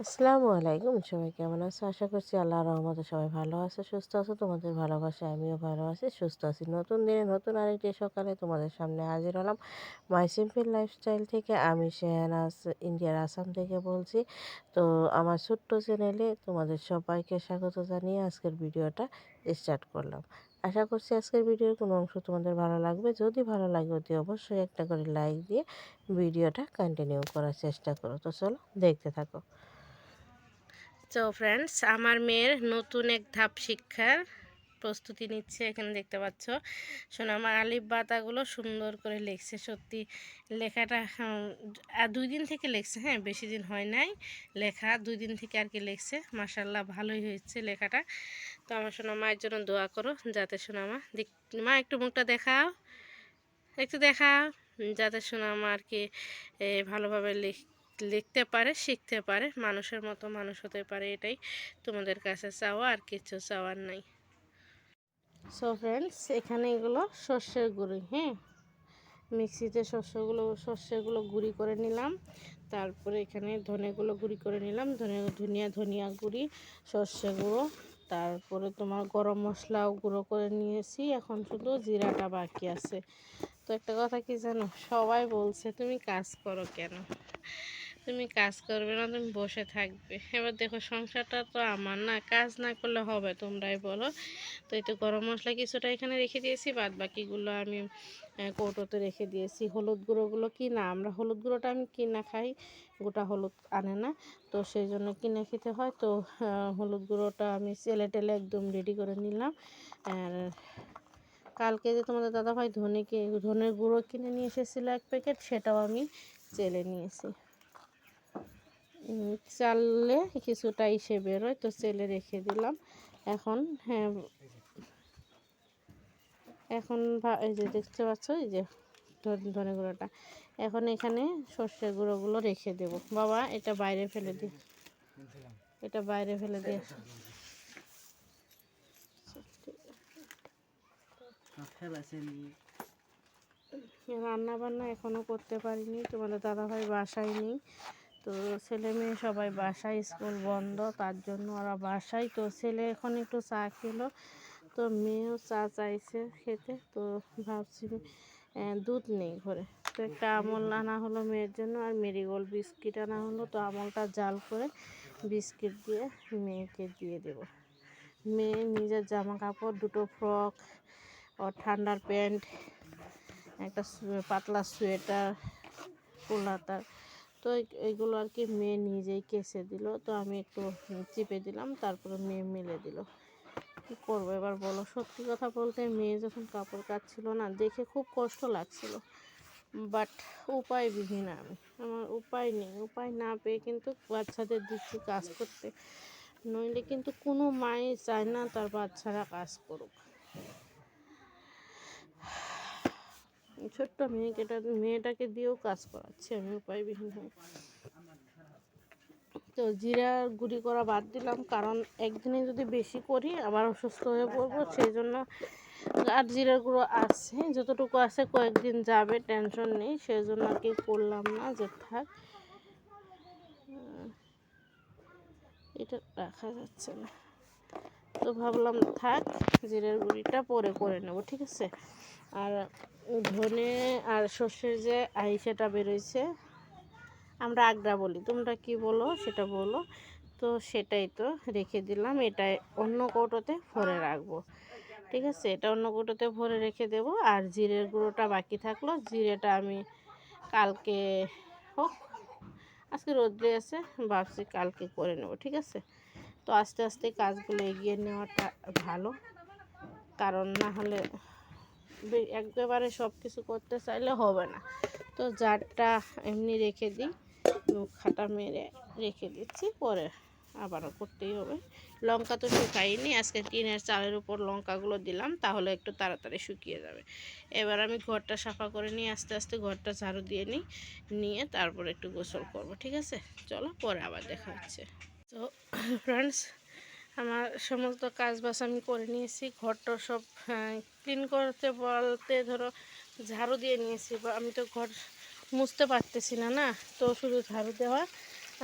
আসসালামু আলাইকুম। সবাই কেমন আছো? আশা করছি আল্লাহ রহমতে সবাই ভালো আছে, সুস্থ আছো, তোমাদের ভালোবাসা আমিও ভালো আছি, সুস্থ আছি। নতুন দিনে নতুন আরেকটি সকালে তোমাদের সামনে হাজির হলাম মাই সিম্পল লাইফস্টাইল থেকে। আমি শেহানাজ ইন্ডিয়ার আসাম থেকে বলছি। তো আমার ছোট্ট চ্যানেলে তোমাদের সবাইকে স্বাগত জানিয়ে আজকের ভিডিওটা স্টার্ট করলাম। আশা করছি আজকের ভিডিওর কোনো অংশ তোমাদের ভালো লাগবে। যদি ভালো লাগে অতি অবশ্যই একটা করে লাইক দিয়ে ভিডিওটা কন্টিনিউ করার চেষ্টা করো। তো চলো দেখতে থাকো। তো ফ্রেন্ডস আমার মেয়ের নতুন এক ধাপ শিক্ষার প্রস্তুতি নিচ্ছে এখানে দেখতে পাচ্ছ। শোনো, আমার আলিফ বাতাগুলো সুন্দর করে লিখছে, সত্যি। লেখাটা দুই দিন থেকে লিখছে হ্যাঁ বেশি দিন হয় নাই লেখা, দুই দিন থেকে আর কি লিখছে। মাসাল্লাহ ভালোই হয়েছে লেখাটা। তো আমার শোনা, মায়ের জন্য দোয়া করো, যাতে শোনা মা মা, একটু মুখটা দেখাও, একটু দেখাও, যাতে শোনা মা আর কি ভালোভাবে লিখ লিখতে পারে, শিখতে পারে, মানুষের মতো মানুষ হতে পারে, এটাই তোমাদের কাছে চাওয়া আর কিছু চাওয়ার নাই। সো ফ্রেন্ডস এখানে এগুলো সর্ষের গুঁড়ি হ্যাঁ? মিক্সিতে শস্যগুলো শস্যগুলো গুঁড়ি করে নিলাম। তারপরে এখানে ধনেগুলো গুঁড়ি করে নিলাম, ধনে, ধনিয়া ধনিয়া গুঁড়ি, সর্ষে গুঁড়ো। তারপরে তোমার গরম মশলাও গুঁড়ো করে নিয়েছি, এখন শুধু জিরাটা বাকি আছে। তো একটা কথা কি জানো? সবাই বলছে, তুমি কাজ করো কেন? তুমি কাজ করবে না, তুমি বসে থাকবে। এবার দেখো সংসারটা তো আমার না, কাজ না করলে হবে, তোমরাই বলো। তো এই তো গরম মশলা কিছুটা এখানে রেখে দিয়েছি, বাদ বাকিগুলো আমি কৌটোতে রেখে দিয়েছি। হলুদ গুঁড়োগুলো কি না আমরা হলুদ গুঁড়োটা আমি কিনা খাই, গোটা হলুদ আনে না। তো সেই জন্য কিনে খেতে হয়। তো হলুদ গুঁড়োটা আমি চেলে টেলে একদম রেডি করে নিলাম। আর কালকে যে তোমাদের দাদাভাই ধনেকে, ধনের গুঁড়ো কিনে নিয়ে এসেছিল এক প্যাকেট সেটাও আমি চেলে নিয়েছি। চাললে কিছুটা ইসে বেরোয়, তো চেলে রেখে দিলাম। এখন হ্যাঁ এখন এই যে দেখতে পাচ্ছ, এই যে ধনে গুঁড়োটা। এখন এখানে সর্ষের গুঁড়োগুলো রেখে দেব। বাবা, এটা বাইরে ফেলে দি। এটা বাইরে ফেলে দিয়ে। রান্না বান্না এখনও করতে পারিনি, তোমাদের দাদাভাই বাসায় নেই। তো ছেলে মেয়ে সবাই বাসায় স্কুল বন্ধ, তার জন্য ওরা বাসায়। তো ছেলে এখন একটু চা খেলো, তো মেয়েও চা চাইছে খেতে। তো ভাবছি দুধ নেই ঘরে। তো একটা আমল আনা হলো মেয়ের জন্য আর মেরিগোল্ড বিস্কিট আনা হলো। তো আমলটা জাল করে বিস্কিট দিয়ে মেয়েকে দিয়ে দেব। মেয়ে নিজের জামা কাপড় দুটো ফ্রক, ও ঠান্ডার প্যান্ট, একটা পাতলা সোয়েটার ফুলাতার তো এইগুলো আর কি মেয়ে নিজেই কেসে দিল। তো আমি একটু চিপে দিলাম, তারপরে মেয়ে মেলে দিল। কী করব এবার বলো? সত্যি কথা বলতে মেয়ে যখন কাপড় কাচ্ছিল না, দেখে খুব কষ্ট লাগছিল। বাট উপায় উপায়বিহীন আমি। আমার উপায় নেই। উপায় না পেয়ে কিন্তু বাচ্চাদের দিচ্ছি কাজ করতে। নইলে কিন্তু কোনো মাই চায় না তার বাচ্চারা কাজ করুক। ছোট্ট মেয়েকে মেয়েটাকে দিয়েও কাজ করাচ্ছি, আমি উপায়বিহীন হয়ে তো জিরা গুঁড়ি করা বাদ দিলাম, কারণ একদিনে যদি বেশি করি আবার অসুস্থ হয়ে পড়ব, সেই জন্য আর জিরার গুঁড়ো আছে, যতটুকু আছে কয়েকদিন যাবে, টেনশন নেই, সেই জন্য আর কি করলাম না, যে থাক। এটা রাখা যাচ্ছে না। তো ভাবলাম থাক, জিরের গুঁড়িটা পরে করে নেব, ঠিক আছে? আর ধনে আর সর্ষের যে আইসেটা বেরোইছে, আমরা আগ্রা বলি। তোমরা কি বলো সেটা বলো। তো সেটাই তো রেখে দিলাম, এটা অন্য কৌটোতে ভরে রাখব। ঠিক আছে? এটা অন্য কৌটোতে ভরে রেখে দেব, আর জিরের গুঁড়োটা বাকি থাকল। জিরেটা আমি কালকে হোক, আজকে রোদ্রে আছে, ভাবছি কালকে করে নেব, ঠিক আছে? তো আস্তে আস্তে কাজগুলো এগিয়ে নেওয়াটা ভালো। কারণ না হলে একেবারে সব কিছু করতে চাইলে হবে না। তো জারটা এমনি রেখে দিই, খাটা মেরে রেখে দিচ্ছি, পরে আবারও করতেই হবে। লঙ্কা তো শুকাইনি আজকে টিনের চালের উপর লঙ্কাগুলো দিলাম, তাহলে একটু তাড়াতাড়ি শুকিয়ে যাবে। এবার আমি ঘরটা সাফা করে নিয়ে আস্তে আস্তে ঘরটা ঝাড়ু দিয়ে নিই, নিয়ে তারপর একটু গোসল করব, ঠিক আছে? চলো পরে আবার দেখা হচ্ছে। তো ফ্রেন্ডস আমার সমস্ত কাজ বাস আমি করে নিয়েছি ঘরটা সব ক্লিন করতে বলতে ধরো ঝাড়ু দিয়ে নিয়েছি আমি তো ঘর মুছতে পারতেছি না না? তো শুধু ঝাড়ু দেওয়া।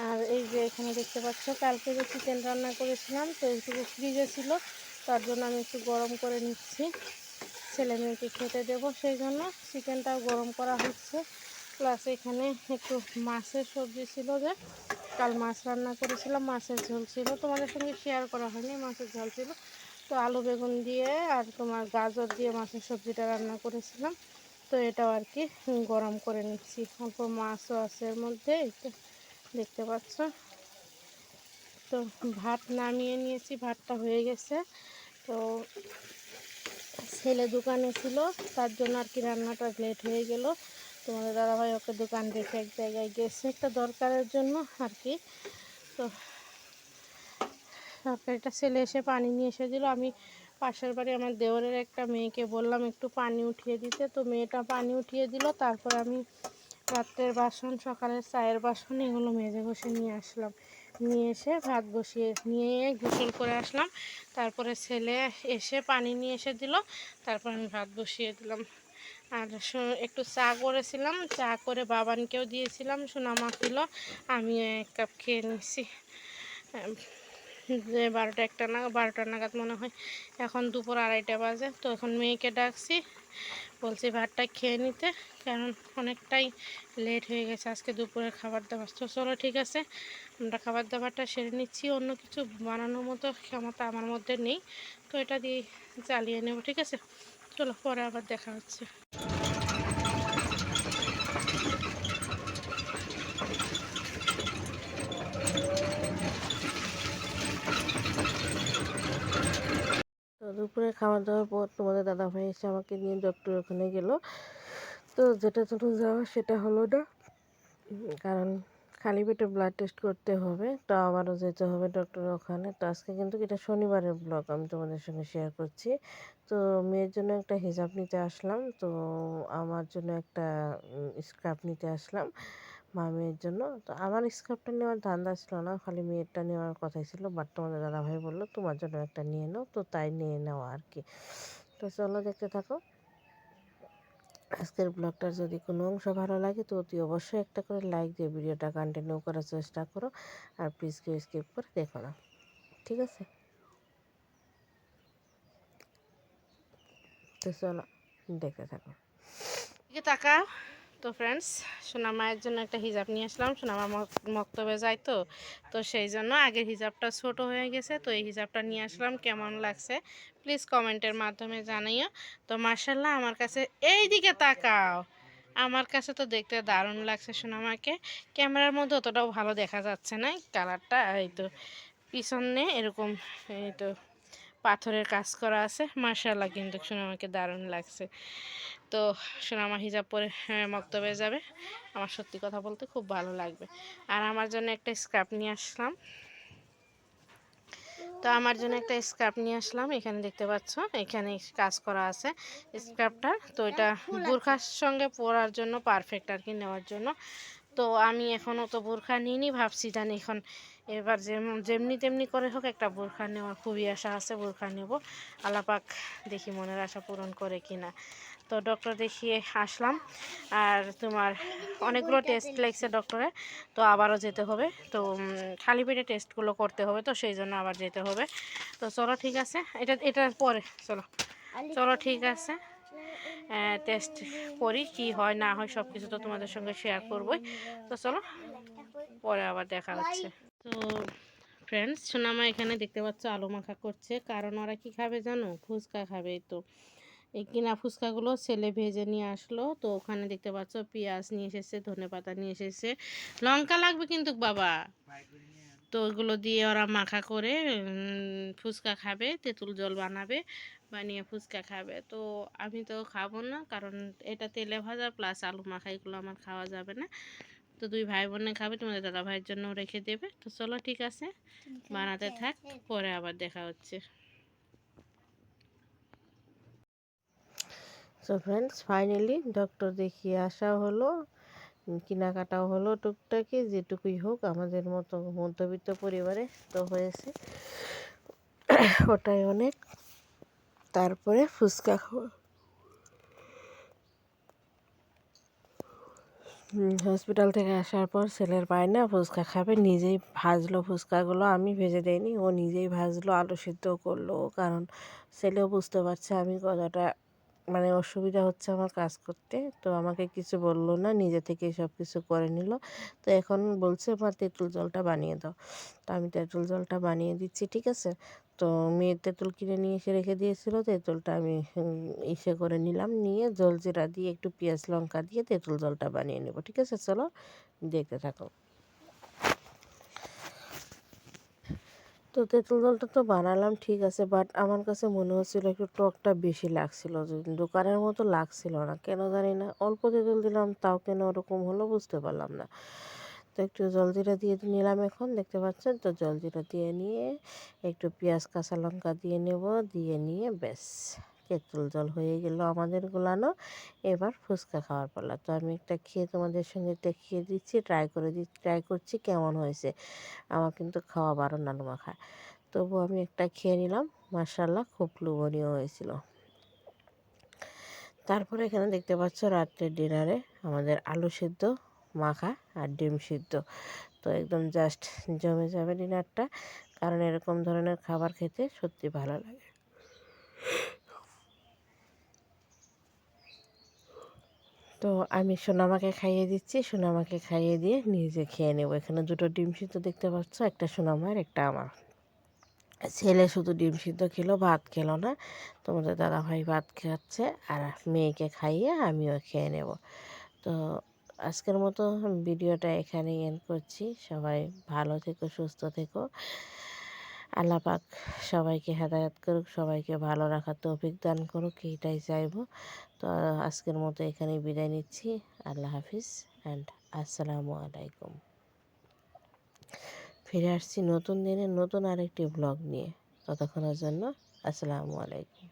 আর এই যে এখানে দেখতে পাচ্ছ, কালকে যে চিকেন রান্না করেছিলাম, তো এইটুকু ফ্রিজে ছিল, তার জন্য আমি একটু গরম করে নিচ্ছি। ছেলে মেয়েকে খেতে দেবো সেই জন্য চিকেনটাও গরম করা হচ্ছে। প্লাস এখানে একটু মাছের সবজি ছিল যে কাল মাছ রান্না করেছিলাম, মাছের ঝোল ছিল। তোমাদের সঙ্গে শেয়ার করা হয়নি, মাছের ঝোল ছিল। তো আলু বেগুন দিয়ে আর তোমার গাজর দিয়ে মাছের সবজিটা রান্না করেছিলাম। তো এটাও আর কি গরম করে নিচ্ছি। অল্প মাছও আছে এর মধ্যে দেখতে পাচ্ছ। তো ভাত নামিয়ে নিয়েছি, ভাতটা হয়ে গেছে। তো ছেলে দোকানে ছিল, তার জন্য আর কি রান্নাটা লেট হয়ে গেল। তোমাদের দাদাভাই ওকে দোকান দেখে এক জায়গায় গেছে একটা দরকারের জন্য আর কি। তো একটা ছেলে এসে পানি নিয়ে এসে দিল আমি পাশের বাড়ি আমার দেওরের একটা মেয়েকে বললাম, একটু পানি উঠিয়ে দিতে। তো মেয়েটা পানি উঠিয়ে দিল। তারপর আমি রাত্রের বাসন, সকালের চায়ের বাসন এগুলো মেজে ঘষে নিয়ে আসলাম। নিয়ে এসে ভাত বসিয়ে নিয়ে গোসল করে আসলাম। তারপরে ছেলে এসে পানি নিয়ে এসে দিল। তারপর আমি ভাত বসিয়ে দিলাম। আর একটু চা করেছিলাম, চা করে বাবানকেও দিয়েছিলাম সোনামা ছিল আমি এক কাপ খেয়ে নিছি। যে বারোটা একটা নাগাদ, বারোটা নাগাদ মনে হয়, এখন দুপুর আড়াইটা বাজে, তো এখন মেয়েকে ডাকছি, বলছি ভাতটা খেয়ে নিতে, কারণ অনেকটাই লেট হয়ে গেছে আজকে দুপুরের খাবার দাবার। তো চলো ঠিক আছে, আমরা খাবার দাবারটা সেরে নিচ্ছি, অন্য কিছু বানানোর মতো ক্ষমতা আমার মধ্যে নেই, তো এটা দিয়ে চালিয়ে নেব, ঠিক আছে? চলো, পরে আবার দেখা হচ্ছে। দুপুরে খাওয়া দাওয়ার পর তোমাদের দাদা ভাই এসে আমাকে নিয়ে ডক্টর ওখানে গেল। তো যেটা জন্য যাওয়া সেটা হলো না, কারণ খালি পেটে ব্লাড টেস্ট করতে হবে, তো আবারও যেতে হবে ডক্টর ওখানে। তো আজকে কিন্তু এটা শনিবারের ব্লগ আমি তোমাদের সঙ্গে শেয়ার করছি। তো মেয়ের জন্য একটা হিজাব নিতে আসলাম, তো আমার জন্য একটা স্ক্রাব নিতে আসলাম মা মেয়ের জন্য। তো আমার স্কার্ফটা নেওয়ার ধান্দা ছিল না, খালি মেয়েরটা নেওয়ার কথাই ছিল বাট তোমাদের দাদাভাই বলল, তোমার জন্য একটা নিয়ে নাও। তো তাই নিয়ে নেওয়া আর কি। তো চলো দেখতে থাকো। আজকের ব্লগটার যদি কোনো অংশ ভালো লাগে, তো অতি অবশ্যই একটা করে লাইক দিয়ে ভিডিওটা কন্টিনিউ করার চেষ্টা করো। আর প্লিজ কেউ স্কিপ করে দেখো না। ঠিক আছে? তো চলো, দেখতে থাকো। তাকা তো ফ্রেন্ডস সোনা মায়ের জন্য একটা হিজাব নিয়ে আসলাম। সোনা মা মক- মক্তবে যায় তো তো সেই জন্য আগের হিজাবটা ছোট হয়ে গেছে। তো এই হিজাবটা নিয়ে আসলাম, কেমন লাগছে? প্লিজ কমেন্টের মাধ্যমে জানাইও তো মার্শাল্লাহ আমার কাছে এই দিকে তাকাও। আমার কাছে তো দেখতে দারুণ লাগছে সোনামাকে। ক্যামেরার মধ্যে অতটাও ভালো দেখা যাচ্ছে না, কালারটা এই তো পিছনে এরকম, এই তো পাথরের কাজ করা আছে। মার্শাল্লাহ কিন্তু সোনামাকে দারুণ লাগছে। তো সোনামা হিজাব পরে হ্যাঁ, মক্তবে যাবে। আমার সত্যি কথা বলতে খুব ভালো লাগবে। আর আমার জন্য একটা স্ক্রাব নিয়ে আসলাম। তো আমার জন্য একটা স্ক্রাব নিয়ে আসলাম। এখানে দেখতে পাচ্ছ এখানে কাজ করা আছে স্ক্রাবটার তো এটা বোরখার সঙ্গে পরার জন্য পারফেক্ট আর কি নেওয়ার জন্য। তো আমি এখনও তো বোরখা নিইনি ভাবছি জানি এখন এবার যেমন যেমনি তেমনি করে হোক একটা বোরখা নেওয়ার খুবই আশা আছে বোরখা নেব। আলাপাক দেখি মনের আশা পূরণ করে কিনা। তো ডক্টর দেখিয়ে আসলাম। আর তোমার অনেকগুলো টেস্ট লাগছে ডক্টরে তো আবারও যেতে হবে। তো খালি পেটে টেস্টগুলো করতে হবে তো সেই জন্য আবার যেতে হবে। তো চলো ঠিক আছে এটা এটার পরে চলো। চলো ঠিক আছে। টেস্ট করি কি হয়, না হয় সব কিছু তো তোমাদের সঙ্গে শেয়ার করবই। তো চলো, পরে আবার দেখা হচ্ছে। তো ফ্রেন্ডস সোনামা এখানে দেখতে পাচ্ছ আলু মাখা করছে। কারণ ওরা কি খাবে জানো? ফুচকা খাবে তো। এই কিনা ফুচকাগুলো ছেলে ভেজে নিয়ে আসলো। তো ওখানে দেখতে পাচ্ছ পেঁয়াজ নিয়ে এসেছে, ধনে পাতা নিয়ে এসেছে। লঙ্কা লাগবে কিন্তু বাবা। তো ওইগুলো দিয়ে ওরা মাখা করে ফুচকা খাবে, তেঁতুল জল বানাবে। বানিয়ে ফুচকা খাবে। তো আমি তো খাব না কারণ এটা তেলে ভাজা প্লাস আলু মাখা এগুলো আমার খাওয়া যাবে না। তো দুই ভাই বোনে খাবে তোমাদের দাদা ভাইয়ের জন্য রেখে দেবে। তো চলো ঠিক আছে বানাতে থাক পরে আবার দেখা হচ্ছে। সো ফ্রেন্ডস ফাইনালি ডক্টর দেখিয়ে আসা হলো কেনাকাটাও হলো টুকটাকি যেটুকুই হোক আমাদের মতো মধ্যবিত্ত পরিবারে তো হয়েছে। ওটাই অনেক। তারপরে ফুচকা হুম, হসপিটাল থেকে আসার পর ছেলের পায় না ফুচকা খাবে নিজেই ভাজলো ফুচকাগুলো আমি ভেজে দেইনি ও নিজেই ভাজলো আলু সিদ্ধ করল কারণ ছেলেও বুঝতে পারছে আমি কতটা মানে অসুবিধা হচ্ছে আমার কাজ করতে তো আমাকে কিছু বলল না নিজে থেকে সব কিছু করে নিল তো এখন বলছে আমার তেঁতুল জলটা বানিয়ে দাও। তো আমি তেঁতুল জলটা বানিয়ে দিচ্ছি ঠিক আছে? তো মেয়ের তেঁতুল কিনে নিয়ে এসে রেখে দিয়েছিল। তেঁতুলটা আমি ইসে করে নিলাম। নিয়ে জলজিরা দিয়ে একটু পেঁয়াজ লঙ্কা দিয়ে তেঁতুল জলটা বানিয়ে নেব, ঠিক আছে? চলো দেখতে থাকো। তো তেঁতুল জলটা তো বানালাম, ঠিক আছে বাট আমার কাছে মনে হচ্ছিল একটু টকটা বেশি লাগছিল দোকানের মতো লাগছিল না, কেন জানি না। অল্প তেঁতুল দিলাম, তাও কেন ওরকম হলো বুঝতে পারলাম না। একটু জলজিরা দিয়ে নিলাম এখন। দেখতে পাচ্ছেন তো জলজিরা দিয়ে নিয়ে একটু পেঁয়াজ, কাঁচা লঙ্কা দিয়ে নেব। দিয়ে নিয়ে ব্যাস তেঁতুল জল হয়ে গেল আমাদের গোলানো। এবার ফুচকা খাওয়ার পালা। তো আমি একটা খেয়ে তোমাদের সঙ্গে দেখিয়ে দিচ্ছি ট্রাই করে দিচ্ছি ট্রাই করছি কেমন হয়েছে। আমার কিন্তু খাওয়া বারণ নানু মাখা তবু আমি একটা খেয়ে নিলাম। মার্শাল্লাহ খুব লোভনীয় হয়েছিল। তারপরে এখানে দেখতে পাচ্ছ, রাত্রের ডিনারে আমাদের আলু সিদ্ধ মাখা আর ডিম সিদ্ধ। তো একদম জাস্ট জমে যাবে ডিনারটা, কারণ এরকম ধরনের খাবার খেতে সত্যি ভালো লাগে। তো আমি সোনামাকে খাইয়ে দিচ্ছি, সোনামাকে খাইয়ে দিয়ে নিজে খেয়ে নেব। এখানে দুটো ডিম সিদ্ধ দেখতে পাচ্ছ, একটা সোনামার একটা আমার। ছেলে শুধু ডিম সিদ্ধ খেলো, ভাত খেলো না। তোমাদের দাদাভাই ভাত খাচ্ছে আর মেয়েকে খাইয়ে আমিও খেয়ে নেব। তো আজকের মতো ভিডিওটা এখানেই এন্ড করছি। সবাই ভালো থেকো, সুস্থ থেকো। আল্লাহ পাক সবাইকে হেদায়াত করুক, সবাইকে ভালো রাখার তৌফিক দান করুক, এইটাই চাইব। তো আজকের মতো এখানেই বিদায় নিচ্ছি। আল্লাহ হাফিজ অ্যান্ড আসসালামু আলাইকুম। ফিরে আসছি নতুন দিনে নতুন আরেকটি ব্লগ নিয়ে। ততক্ষণের জন্য আসসালামু আলাইকুম।